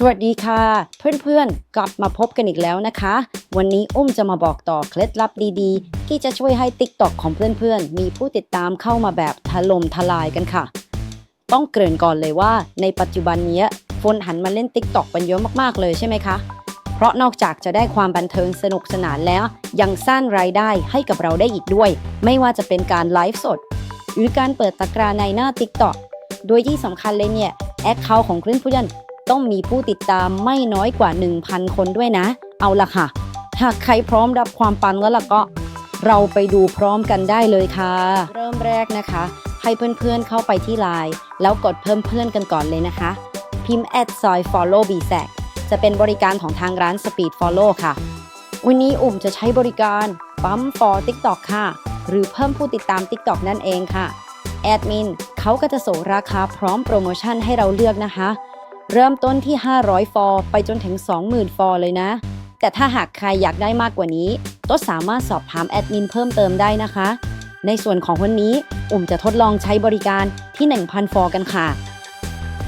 สวัสดีค่ะ เพื่อนๆ กลับมาพบกันอีกแล้วนะคะ วันนี้อุ้มจะมาบอกต่อเคล็ดลับดีๆ ที่จะช่วยให้ TikTok ของเพื่อนๆ มีผู้ติดตามเข้ามาแบบถล่มทลายกันค่ะ ต้องเกริ่นก่อนเลยว่า ในปัจจุบันนี้คนหันมาเล่น TikTok กันเยอะมากๆเลยใช่ไหมคะ เพราะนอกจากจะได้ความบันเทิงสนุกสนานแล้ว ยังสร้างรายได้ให้กับเราได้อีกด้วย ไม่ว่าจะเป็นการไลฟ์สด หรือการเปิดตะกร้าในหน้า TikTok โดยที่สำคัญเลยเนี่ยแอคเคาท์ของเพื่อนๆ ต้องมีผู้ติดตามไม่น้อยกว่า 1,000 คนด้วยนะ เอาละค่ะ หากใครพร้อมรับความปังแล้วล่ะก็ เราไปดูพร้อมกันได้เลยค่ะ เริ่มแรกนะคะ ให้เพื่อนๆเข้าไปที่ไลน์แล้วกดเพิ่มเพื่อนกันก่อนเลยนะคะ พิมพ์ add soy follow b s a c จะเป็นบริการของทางร้าน Speed Follow ค่ะ วันนี้อุ่มจะใช้บริการปั๊ม for TikTok ค่ะ หรือเพิ่มผู้ติดตาม TikTok นั่นเองค่ะแอดมินเขาก็จะส่งราคาพร้อมโปรโมชั่นให้เราเลือกนะคะ เริ่มต้นที่ 500 ฟอร์ไปจนถึง 20,000 ฟอร์เลยนะ แต่ถ้าหากใครอยากได้มากกว่านี้ ก็สามารถสอบถามแอดมินเพิ่มเติมได้นะคะ ในส่วนของวันนี้อุ่มจะทดลองใช้บริการที่ 1,000 ฟอร์กันค่ะ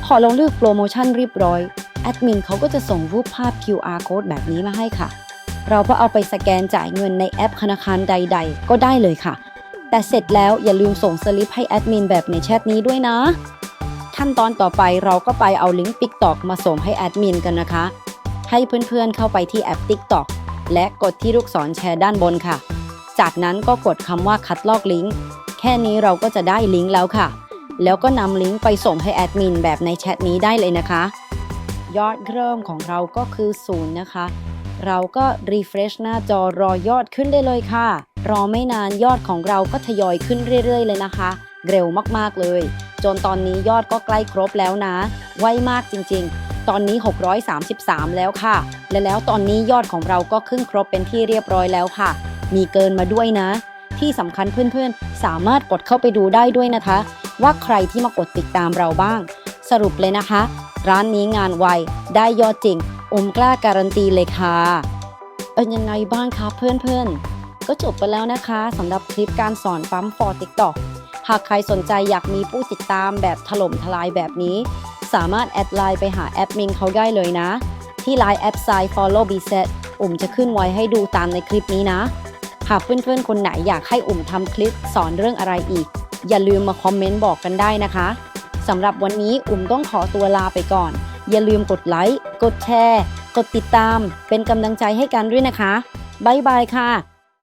พอเราเลือกโปรโมชั่นเรียบร้อย แอดมินเขาก็จะส่งรูปภาพ QR code แบบนี้มาให้ค่ะ เราก็เอาไปสแกนจ่ายเงินในแอปธนาคารใด ๆ ก็ได้เลยค่ะ แต่เสร็จแล้วอย่าลืมส่งสลิปให้แอดมินแบบในแชทนี้ด้วยนะ ขั้นตอนต่อไปเราก็ไปเอาลิงก์ TikTok มาส่งให้แอดมินกันนะคะ ให้เพื่อนๆเข้าไปที่แอป TikTok และกดที่ลูกศรแชร์ด้านบนค่ะ จากนั้นก็กดคำว่าคัดลอกลิงก์ แค่นี้เราก็จะได้ลิงก์แล้วค่ะ แล้วก็นำลิงก์ไปส่งให้แอดมินแบบในแชทนี้ได้เลยนะคะ ยอดเริ่มของเราก็คือศูนย์นะคะ เราก็ refresh หน้าจอรอยอดขึ้นได้เลยค่ะ รอไม่นานยอดของเราก็ทยอยขึ้นเรื่อยๆ เลยนะคะ เร็วมากๆเลย จนตอนนี้ยอดก็ใกล้ครบแล้วนะ ไวมากจริงๆ ตอนนี้ 633 แล้วค่ะ และแล้วตอนนี้ยอดของเราก็ขึ้นครบเป็นที่เรียบร้อยแล้วค่ะ มีเกินมาด้วยนะ ที่สำคัญเพื่อนๆ สามารถกดเข้าไปดูได้ด้วยนะคะ ว่าใครที่มากดติดตามเราบ้าง สรุปเลยนะคะ ร้านนี้งานไวได้ยอดจริง อมกล้าการันตีเลยค่ะเป็นยังไงบ้างคะเพื่อนๆก็จบไปแล้วนะคะสำหรับคลิปการสอนปั๊ม for TikTok หากใครสนใจอยากมีผู้ติดตามแบบถล่มทลายแบบนี้ สามารถแอดไลน์ไปหาแอดมินเขาได้เลยนะ ที่ไลน์แอปไซ follow b set อุ่มจะขึ้นไว้ให้ดูตามในคลิปนี้นะ หากเพื่อนๆคนไหนอยากให้อุ่มทำคลิปสอนเรื่องอะไรอีก อย่าลืมมาคอมเมนต์บอกกันได้นะคะสำหรับวันนี้อุ่มต้องขอตัวลาไปก่อน อย่าลืมกดไลค์ กดแชร์ กดติดตาม เป็นกำลังใจให้กันด้วยนะคะ บ๊ายบายค่ะ